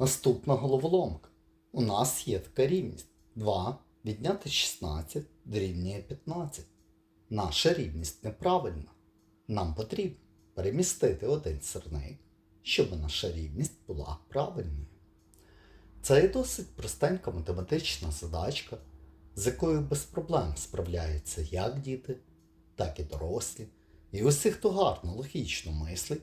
Наступна головоломка. У нас є така рівність. 2 відняти 16 дорівнює 15. Наша рівність неправильна. Нам потрібно перемістити один сирник, щоб наша рівність була правильною. Це є досить простенька математична задачка, з якою без проблем справляються як діти, так і дорослі. І усі, хто гарно логічно мислить,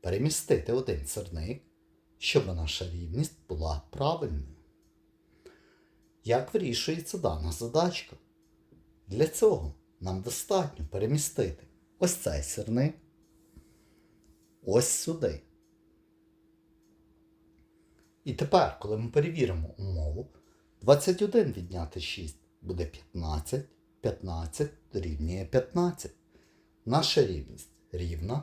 перемістити один сирник, щоб наша рівність була правильною. Як вирішується дана задачка? Для цього нам достатньо перемістити ось цей сирник ось сюди. І тепер, коли ми перевіримо умову, 21 відняти 6 буде 15, 15 дорівнює 15. Наша рівність рівна,